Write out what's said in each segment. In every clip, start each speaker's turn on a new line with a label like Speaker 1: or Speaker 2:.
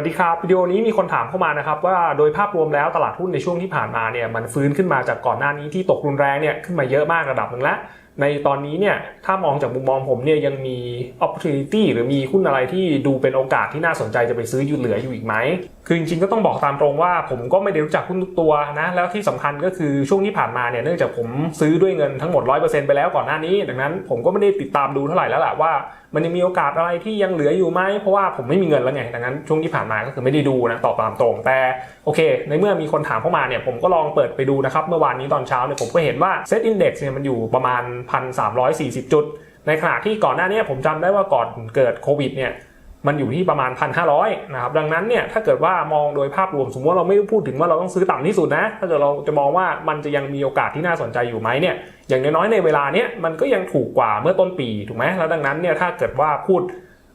Speaker 1: วัสดีครับวิดีโอนี้มีคนถามเข้ามานะครับว่าโดยภาพรวมแล้วตลาดหุ้นในช่วงที่ผ่านมาเนี่ยมันฟื้นขึ้นมาจากก่อนหน้านี้ที่ตกรุนแรงเนี่ยขึ้นมาเยอะมากระดับหนึ่งแล้ว ในตอนนี้เนี่ยถ้ามองจากมุมมองผมเนี่ยยังมี opportunity หรือมีหุ้นอะไรที่ดูเป็นโอกาสที่น่าสนใจจะไปซื้ออยู่เหลืออยู่อีกไหม คือจริงๆก็ต้องบอกตามตรงว่า ผมก็ไม่ได้รู้จักหุ้นทุกตัวนะ แล้วที่สำคัญก็คือช่วงที่ผ่านมาเนี่ยเนื่องจากผมซื้อด้วยเงินทั้งหมด 100%ไปแล้วก่อนหน้านี้ ดังนั้นผมก็ไม่ได้ติดตามดูเท่าไหร่แล้วแหละว่า มันยังมีโอกาสอะไรที่ยังเหลืออยู่ไหมเพราะว่าผมไม่มีเงินแล้วไงดังนั้นช่วงที่ผ่านมาก็คือไม่ได้ดูนะตอบตามตรง แต่โอเค ในเมื่อมีคนถามเข้ามาเนี่ยผมก็ลองเปิดไปดูนะครับเมื่อวานนี้ตอนเช้าเนี่ยผมก็เห็นว่าเซตอินดี x เนี่ยมันอยู่ประมาณ1,340 จุด ในขณะที่ก่อนหน้านี้ผมจำได้ว่าก่อนเกิดโควิดเนี่ยมันอยู่ที่ประมาณ 1,500นะครับดังนั้นเนี่ยถ้าเกิดว่ามองโดยภาพรวมสมมติว่าเราไม่พูดถึงว่าเราต้องซื้อต่ำที่สุดนะ ถ้าเกิดเราจะมองว่ามันจะยังมีโอกาสที่น่าสนใจอยู่ไหมเนี่ยอย่างน้อยๆในเวลาเนี้ยมันก็ยังถูกกว่าเมื่อต้นปีถูกไหมแล้วดังนั้นเนี่ยถ้าเกิดว่าพูด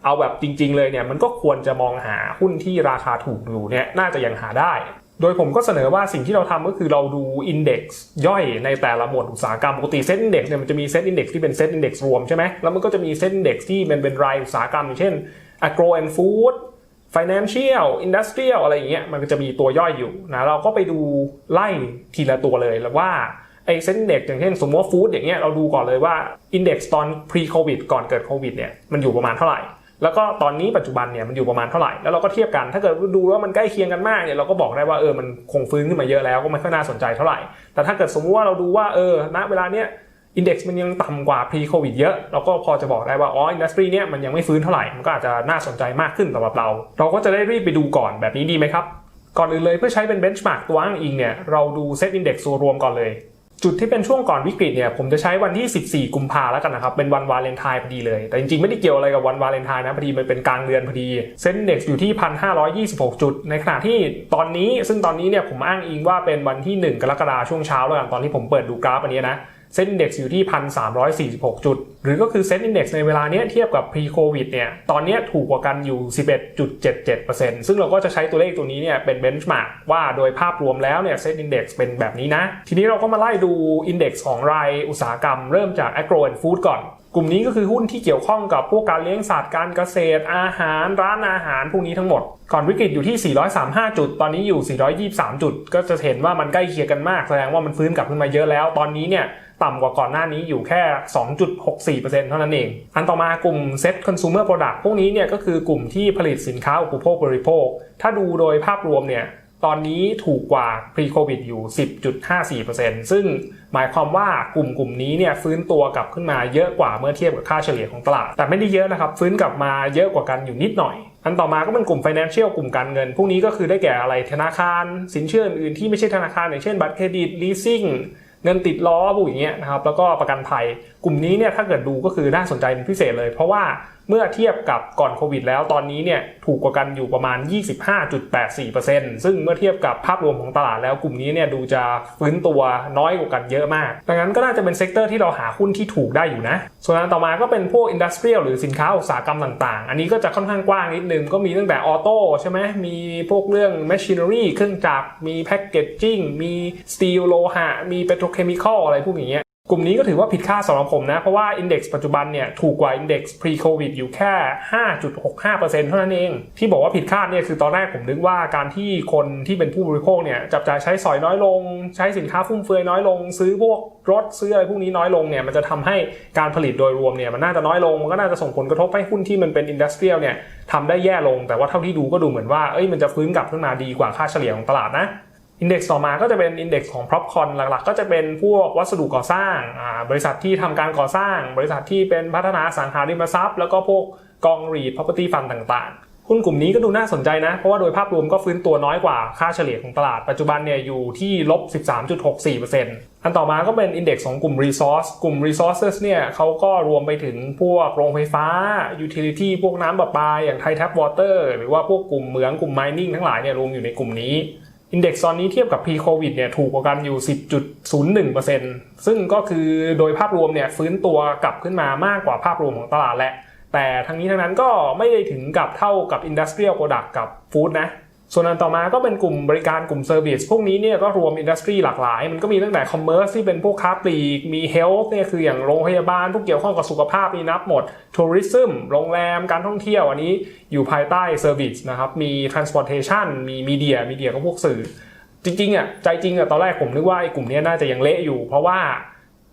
Speaker 1: เอาแบบจริง ๆ เลยเนี่ยมันก็ควรจะมองหาหุ้นที่ราคาถูกอยู่เนี่ยน่าจะยังหาได้ โดยผมก็เสนอว่าสิ่งที่เราทำก็คือเราดูอินเด็กซ์ย่อยในแต่ละหมวดอุตสาหกรรมปกติเซ็ตอินเด็กซ์เนี่ยมันจะมีเซ็ตอินเด็กซ์ที่เป็นเซ็ตอินเด็กซ์รวมใช่ไหมแล้วมันก็จะมีเซ็ตอินเด็กซ์ที่มันเป็นรายอุตสาหกรรม อย่างเช่น agro and food financial industrial อะไรอย่างเงี้ยมันก็จะมีตัวย่อยอยู่นะเราก็ไปดูไล่ทีละตัวเลยแล้วว่าไอ้เซ็นเด็กอย่างเช่นสมมติว่าฟู้ดอย่างเงี้ยเราดูก่อนเลยว่าอินเด็กซ์ตอน pre covid ก่อนเกิดโควิดเนี่ยมันอยู่ประมาณเท่าไหร่ แล้วก็ตอนนี้ปัจจุบันเนี่ยมันอยู่ประมาณเท่าไหร่แล้วเราก็เทียบกันถ้าเกิดดูว่ามันใกล้เคียงกันมากเนี่ยเราก็บอกได้ว่าเออมันคงฟื้นขึ้นมาเยอะแล้วก็ไม่ค่อยน่าสนใจเท่าไหร่ แต่ถ้าเกิดสมมติว่าเราดูว่าเออณเวลาเนี้ยอินด็กซ์มันยังต่ำกว่า pre covid เยอะ เราก็พอจะบอกได้ว่า อ๋อ อินดัสทรีเนี่ยมันยังไม่ฟื้นเท่าไหร่ มันก็อาจจะน่าสนใจมากขึ้นสำหรับเรา เราก็จะได้รีบไปดูก่อนแบบนี้ดีไหมครับ ก่อนอื่นเลยเพื่อใช้เป็นเบนช์มาร์กตัวอ้างอิงเนี่ย เราดูเซตอินด็กซ์ตัวรวมก่อนเลย จุดที่เป็นช่วงก่อนวิกฤตเนี่ยผมจะใช้วันที่ 14 กุมภาแล้วกันนะครับเป็นวันวาเลนไทน์พอดีเลย แต่จริงๆ ไม่ได้เกี่ยวอะไรกับวันวาเลนไทน์นะพอดีมันเป็นกลางเดือนพอดีเซ็นเด็กอยู่ที่ 1,526 จุด ในขณะที่ตอนนี้ซึ่งตอนนี้เนี่ยผมอ้างอิงว่าเป็นวันที่ 1 กรกฎาช่วงเช้าแล้วกันตอนที่ผมเปิดดูกราฟอันนี้นะ เซ็นเอ็กอยู่ที่ 1,346 จุด หรือก็คือเซ็นดีเอ็กในเวลาเนี้ยเทียบกับ pre covid เนี่ย ตอนเนี้ยถูกกว่ากันอยู่ 11.77%ซึ่งเราก็จะใช้ตัวเลขตัวนี้เนี่ยเป็นเบนช์มาร์กว่าโดยภาพรวมแล้วเนี่ยเซ็นดีเอ็กเป็นแบบนี้นะ ทีนี้เราก็มาไล่ดูอินเด็กซ์ของรายอุตสาหกรรมเริ่มจาก agro and food ก่อน กลุ่มนี้ก็คือหุ้นที่เกี่ยวข้องกับพวกการเลี้ยงสัตว์การเกษตร อาหาร ร้านอาหารพวกนี้ทั้งหมด ก่อนวิกฤตอยู่ที่ 435 จุด ตอนนี้อยู่ 423 จุด ก็จะเห็นว่ามันใกล้เคียงกันมาก แสดงว่ามันฟื้นกลับขึ้นมาเยอะแล้ว ตอนนี้เนี่ยต่ำกว่าก่อนหน้านี้อยู่แค่ 2.64%เท่านั้นเอง อันต่อมากลุ่ม Set Consumer Product พวกนี้เนี่ยก็คือกลุ่มที่ผลิตสินค้าอุปโภคบริโภค ถ้าดูโดยภาพรวมเนี่ย ตอนนี้ถูกกว่า pre covid อยู่ 10.54%ซึ่งหมายความว่ากลุ่มกลุ่มนี้เนี่ยฟื้นตัวกลับขึ้นมาเยอะกว่าเมื่อเทียบกับค่าเฉลี่ยของตลาด แต่ไม่ได้เยอะนะครับ ฟื้นกลับมาเยอะกว่ากันอยู่นิดหน่อย อันต่อมาก็เป็นกลุ่ม financial กลุ่มการเงิน พวกนี้ก็คือได้แก่อะไรธนาคาร สินเชื่ออื่นๆที่ไม่ใช่ธนาคารอย่างเช่นบัตรเครดิต leasing เงินติดล้อพวกอย่างเงี้ยนะครับแล้วก็ประกันภัย กลุ่มนี้เนี่ยถ้าเกิดดูก็คือน่าสนใจเป็นพิเศษเลย เพราะว่าเมื่อเทียบกับก่อนโควิดแล้วตอนนี้เนี่ยถูกกว่ากันอยู่ประมาณ 25.84%ซึ่งเมื่อเทียบกับภาพรวมของตลาดแล้วกลุ่มนี้เนี่ยดูจะฟื้นตัวน้อยกว่ากันเยอะมาก ดังนั้นก็น่าจะเป็นเซกเตอร์ที่เราหาหุ้นที่ถูกได้อยู่นะ ส่วนอันต่อมาก็เป็นพวกอินดัสเทรียลหรือสินค้าอุตสาหกรรมต่างๆ อันนี้ก็จะค่อนข้างกว้างนิดนึงก็มีตั้งแต่ออโต้ใช่ไหมมีพวกเรื่อง machinery เครื่องจักรมีแพคเกจจิ้งมีสตีลโลหะมีเปโตรเคมีคอลอะไรพวกอย่างเงี้ย กลุ่มนี้ก็ถือว่าผิดคาดสำหรับผมนะ เพราะว่า Index ปัจจุบันเนี่ยถูกกว่า Index pre covid อยู่แค่ 5.65%เท่านั้นเอง ที่บอกว่าผิดคาดเนี่ยคือตอนแรกผมนึกว่าการที่คนที่เป็นผู้บริโภคเนี่ยจับจ่ายใช้สอยน้อยลง ใช้สินค้าฟุ่มเฟือยน้อยลง ซื้อพวกรถซื้ออะไรพวกนี้น้อยลงเนี่ยมันจะทำให้การผลิตโดยรวมเนี่ยมันน่าจะน้อยลง มันก็น่าจะส่งผลกระทบให้หุ้นที่มันเป็นอินดัสเทรียลเนี่ยทำได้แย่ลง แต่ว่าเท่าที่ดูก็ดูเหมือนว่าเอ้ยมันจะฟื้นกลับขึ้นมาดีกว่าค่าเฉลี่ยของตลาดนะ อินเด็กซ์ต่อมาก็จะเป็นอินเด็กซ์ของ p r o p c o n หลักๆ ก็จะเป็นพวกวัสดุก่อสร้างบริษัทที่ทำการก่อสร้าง บริษัทที่เป็นพัฒนาสังหาริมทรัพย์ แล้วก็พวกกองรีด property fund ต่างๆ หุ้นกลุ่มนี้ก็ดูน่าสนใจนะ เพราะว่าโดยภาพรวมก็ฟื้นตัวน้อยกว่าค่าเฉลี่ยของตลาด ปัจจุบันเนี่ยอยู่ที่ลบ 13.64%อันต่อมาก็เป็นอินเด็กซ์ของกลุ่ม resource กลุ่ม resources เนี่ยเขาก็รวมไปถึงพวกโรงไฟฟ้า utility พวกน้ำประปาอย่าง Thai Tap Water หรือว่าพวกกลุ่มเหมืองกลุ่ม mining ทั้งหลายเนี่ยรวมอยู่ในกลุ่มนี้ อินเด็กซ์ตอนนี้เทียบกับ pre covid เนี่ยถูกกว่ากันอยู่ 10.01%ซึ่งก็คือโดยภาพรวมเนี่ยฟื้นตัวกลับขึ้นมามากกว่าภาพรวมของตลาดแหละแต่ทั้งนี้ทั้งนั้นก็ไม่ได้ถึงกับเท่ากับ Industrial Product กับ Food นะ ส่วนอันต่อมาก็เป็นกลุ่มบริการกลุ่มเซอร์วิสพวกนี้เนี่ยก็รวมอินดัสทรีหลากหลาย มันก็มีตั้งแต่คอมเมอร์สที่เป็นพวกค้าปลีก มีเฮลท์เนี่ยคืออย่างโรงพยาบาล พวกเกี่ยวข้องกับสุขภาพนี่นับหมดทัวริซึมโรงแรมการท่องเที่ยวอันนี้อยู่ภายใต้เซอร์วิสนะครับ มี transportation มีมีเดียมีเดียก็พวกสื่อ จริงๆอะใจจริงอะตอนแรกผมนึกว่าไอ้กลุ่มนี้น่าจะยังเละอยู่ เพราะว่า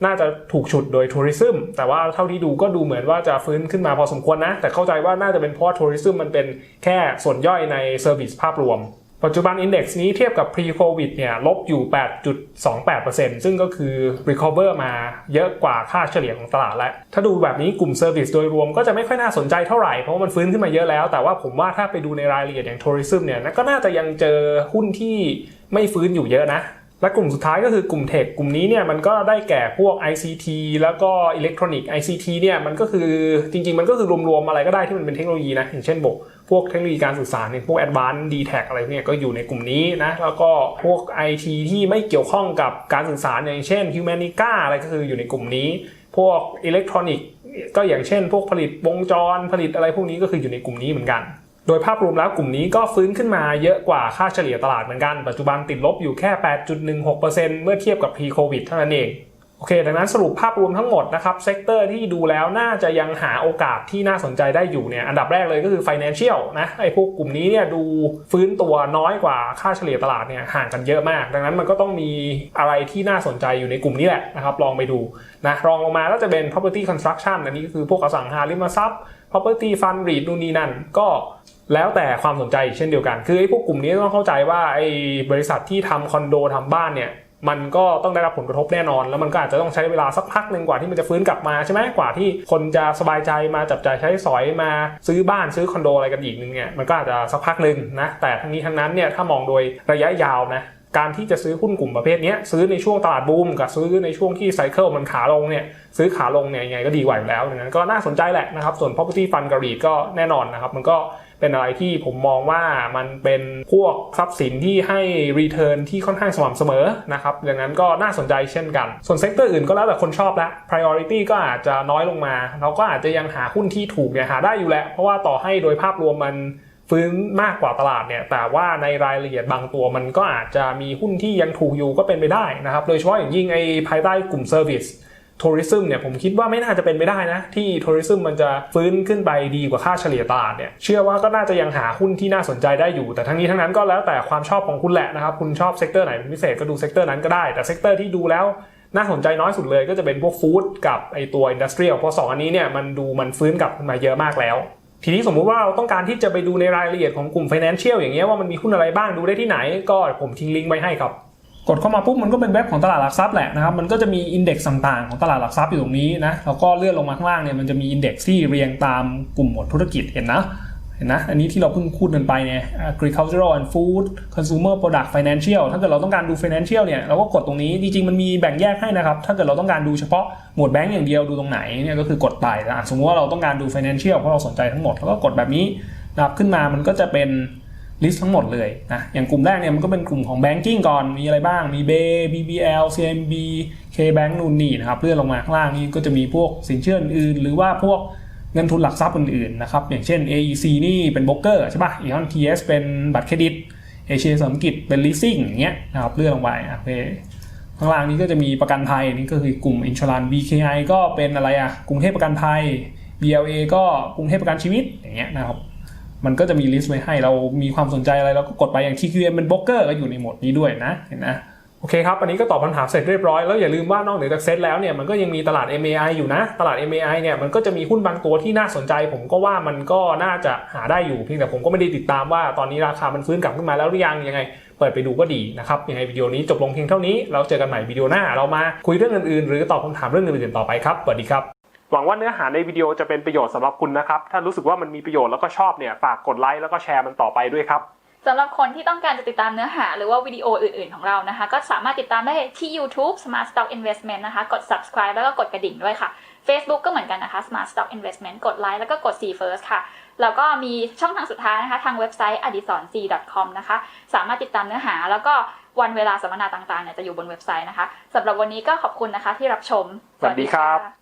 Speaker 1: น่าจะถูกฉุดโดยทัวริซึมแต่ว่าเท่าที่ดูก็ดูเหมือนว่าจะฟื้นขึ้นมาพอสมควรนะ แต่เข้าใจว่าน่าจะเป็นเพราะทัวริซึมมันเป็นแค่ส่วนย่อยในเซอร์วิสภาพรวม ปัจจุบัน Index นี้เทียบกับ pre-covid เนี่ยลบอยู่ 8.28%ซึ่งก็คือ recover มาเยอะกว่าค่าเฉลี่ยของตลาดแล้ว ถ้าดูแบบนี้กลุ่ม Service โดยรวมก็จะไม่ค่อยน่าสนใจเท่าไหร่ เพราะมันฟื้นขึ้นมาเยอะแล้ว แต่ว่าผมว่าถ้าไปดูในรายละเอียดอย่าง Tourism เนี่ยก็น่าจะยังเจอหุ้นที่ไม่ฟื้นอยู่เยอะนะ และกลุ่มสุดท้ายก็คือกลุ่มเทคกลุ่มนี้เนี่ยมันก็ได้แก่พวก ICT แล้วก็อิเล็กทรอนิกส์ ICT เนี่ยมันก็คือจริง ๆ มันก็คือรวมๆอะไรก็ได้ที่มันเป็นเทคโนโลยีนะอย่างเช่นบกพวกเทคโนโลยีการสื่อสารเนี่ยพวก Advanced d t a c อะไรเนี่ยก็อยู่ในกลุ่มนี้นะแล้วก็พวก IT ที่ไม่เกี่ยวข้องกับการสื่อสารอย่างเช่น Humanica อะไรก็คืออยู่ในกลุ่มนี้ พวกอิเล็กทรอนิกส์ก็อย่างเช่น พวกผลิตวงจรผลิตอะไรพวกนี้ก็คืออยู่ในกลุ่มนี้เหมือนกัน ดยภาพรวมแล้วกลุ่มนี้ก็ฟื้นขึ้นมาเยอะกว่าค่าเฉลี่ยตลาดเหมือนกัน ปัจจุบันติดลบอยู่แค่ 8.16%เมื่อเทียบกับ pre-covid เท่านั้นเองโอเค ดังนั้นสรุปภาพรวมทั้งหมดนะครับ เซกเตอร์ที่ดูแล้วน่าจะยังหาโอกาสที่น่าสนใจได้อยู่เนี่ย อันดับแรกเลยก็คือ financial นะ ไอ้พวกกลุ่มนี้เนี่ยดูฟื้นตัวน้อยกว่าค่าเฉลี่ยตลาดเนี่ยห่างกันเยอะมาก ดังนั้นมันก็ต้องมีอะไรที่น่าสนใจอยู่ในกลุ่มนี้แหละนะครับ ลองไปดูนะ รองลงมาก็จะเป็น property construction อันนี้ก็คือพวกอสังหาริมทรัพย์ property fund REIT นู่นนี่นั่น ก็แล้วแต่ความสนใจเช่นเดียวกัน คือไอ้พวกกลุ่มนี้ต้องเข้าใจว่าไอ้บริษัทที่ทำคอนโดทำบ้านเนี่ยมันก็ต้องได้รับผลกระทบแน่นอน แล้วมันก็อาจจะต้องใช้เวลาสักพักหนึ่งกว่าที่มันจะฟื้นกลับมาใช่ไหมกว่าที่คนจะสบายใจมาจับจ่ายใช้สอยมาซื้อบ้านซื้อคอนโดอะไรกันอีกนึงเนี่ยมันก็อาจจะสักพักหนึ่งนะแต่ทั้งนี้ทั้งนั้นเนี่ยถ้ามองโดยระยะยาวนะ การที่จะซื้อหุ้นกลุ่มประเภทนี้ซื้อในช่วงตลาดบูมกับซื้อในช่วงที่ไซเคิลมันขาลงเนี่ยซื้อขาลงเนี่ยยังไงก็ดีกว่าอยู่แล้วดังนั้นก็น่าสนใจแหละนะครับ ส่วน property fund กรีก็แน่นอนนะครับ มันก็เป็นอะไรที่ผมมองว่ามันเป็นพวกทรัพย์สินที่ให้ return ที่ค่อนข้างสม่ำเสมอนะครับดังนั้นก็น่าสนใจเช่นกัน ส่วนเซกเตอร์อื่นก็แล้วแต่คนชอบละ priority ก็อาจจะน้อยลงมา เราก็อาจจะยังหาหุ้นที่ถูกเนี่ยหาได้อยู่แหละเพราะว่าต่อให้โดยภาพรวมมัน ฟื้นมากกว่าตลาดเนี่ย แต่ว่าในรายละเอียดบางตัวมันก็อาจจะมีหุ้นที่ยังถูกอยู่ก็เป็นไปได้นะครับ โดยเฉพาะอย่างยิ่งไอ้ภายใต้กลุ่ม Service ทัวริซึมเนี่ยผมคิดว่าไม่น่าจะเป็นไปได้นะ ที่ทัวริซึมมันจะฟื้นขึ้นไปดีกว่าค่าเฉลี่ยตลาดเนี่ยเชื่อว่าก็น่าจะยังหาหุ้นที่น่าสนใจได้อยู่ แต่ทั้งนี้ทั้งนั้นก็แล้วแต่ความชอบของคุณแหละนะครับ คุณชอบเซกเตอร์ไหนเป็นพิเศษก็ดูเซกเตอร์นั้นก็ได้ แต่เซกเตอร์ที่ดูแล้วน่าสนใจน้อยสุดเลยก็จะเป็นพวกฟู้ดกับไอตัวอินดัสเทรียลเพราะสองอันนี้เนี่ยมันดูมันฟื้นกลับมาเยอะมากแล้ว ทีนี้สมมุติว่าเราต้องการที่จะไปดูในรายละเอียดของกลุ่ม Financial อย่างเงี้ยว่ามันมีหุ้นอะไรบ้างดูได้ที่ไหน ก็ผมทิ้งลิงก์ไว้ให้ครับ กดเข้ามาปุ๊บมันก็เป็นเว็บของตลาดหลักทรัพย์แหละนะครับมันก็จะมีอินเด็กซ์ต่างๆของตลาดหลักทรัพย์อยู่ตรงนี้นะแล้วก็เลื่อนลงมาข้างล่างเนี่ยมันจะมีอินเด็กซ์ที่เรียงตามกลุ่มหมวดธุรกิจเห็นนะ ห็นนะอันนี้ที่เราเพิ่งพูดกันไปเนี่ย agricultural and food consumer product financial ถ้าเกิดเราต้องการดู financial เนี่ยเราก็กดตรงนี้จริงๆมันมีแบ่งแยกให้นะครับ ถ้าเกิดเราต้องการดูเฉพาะหมวดแบงก์อย่างเดียวดูตรงไหนเนี่ยก็คือกดไปนะสมมติว่าเราต้องการดู financial เพราะเราสนใจทั้งหมดแล้วก็กดแบบนี้นะครับขึ้นมามันก็จะเป็นลิสต์ทั้งหมดเลยนะอย่างกลุ่มแรกเนี่ยมันก็เป็นกลุ่มของ Banking ก่อนมีอะไรบ้างมี b BBL CMB KBank นู่นนี่นะครับเลื่อนลงมาข้างล่างนี่ก็จะมีพวกสินเชื่ออื่นหรือว่าพวก เงินทุนหลักทรัพย์อื่นๆนะครับอย่างเช่น AEC นี่เป็นโบรกเกอร์ใช่ป่ะ Eon TS เป็นบัตรเครดิตเอเชียสมกิจเป็น leasing อย่างเงี้ยนะครับเลื่อนลงไปอะโอเคข้างล่างนี้ก็จะมีประกันภัยนี่ก็คือกลุ่ม Insurance BKI ก็เป็นอะไรอะกรุงเทพประกันภัย BLA ก็กรุงเทพประกันชีวิตอย่างเงี้ยนะครับมันก็จะมีลิสต์ไว้ให้เรามีความสนใจอะไรเราก็กดไปอย่าง TQM เป็นโบรกเกอร์ก็อยู่ในหมวดนี้ด้วยนะเห็นนะ โอเคครับ อันนี้ก็ตอบคำถามเสร็จเรียบร้อย แล้วอย่าลืมว่านอกเหนือจากเซตแล้วเนี่ยมันก็ยังมีตลาด MAI อยู่นะ ตลาด MAI เนี่ยมันก็จะมีหุ้นบางตัวที่น่าสนใจ ผมก็ว่ามันก็น่าจะหาได้อยู่เพียงแต่ผมก็ไม่ได้ติดตามว่าตอนนี้ราคามันฟื้นกลับขึ้นมาแล้วหรือยังยังไง เปิดไปดูก็ดีนะครับยังไงวิดีโอนี้จบลงเพียงเท่านี้เราเจอกันใหม่วิดีโอหน้าเรามาคุยเรื่องอื่นๆ หรือตอบคำถามเรื่องอื่นๆต่อไปครับสวัสดีครับหวังว่าเนื้อหาในวิดีโอจะเป็นประโยชน์สำหรับคุณนะครับถ้ารู้สึกว่ามันมีประโยชน์แล้วก็ชอบเนี่ยฝากกดไลค์แล้วก็แชร์มันต่อไปด้วยครับ
Speaker 2: สำหรับคนที่ต้องการจะติดตามเนื้อหาหรือว่าวิดีโออื่นๆของเรานะคะ ก็สามารถติดตามได้ที่ YouTube Smart Stock Investment นะคะ กด subscribe แล้วก็กดกระดิ่งด้วยค่ะ Facebook ก็เหมือนกันนะคะ Smart Stock Investment กดไลค์แล้วก็กด see first ค่ะ แล้วก็มีช่องทางสุดท้ายนะคะ ทางเว็บไซต์ adisonc.com นะคะ สามารถติดตามเนื้อหาแล้วก็วันเวลาสัมมนาต่างๆเนี่ยจะอยู่บนเว็บไซต์นะคะสำหรับวันนี้ก็ขอบคุณนะคะที่รับชม
Speaker 1: สวัสดีครับ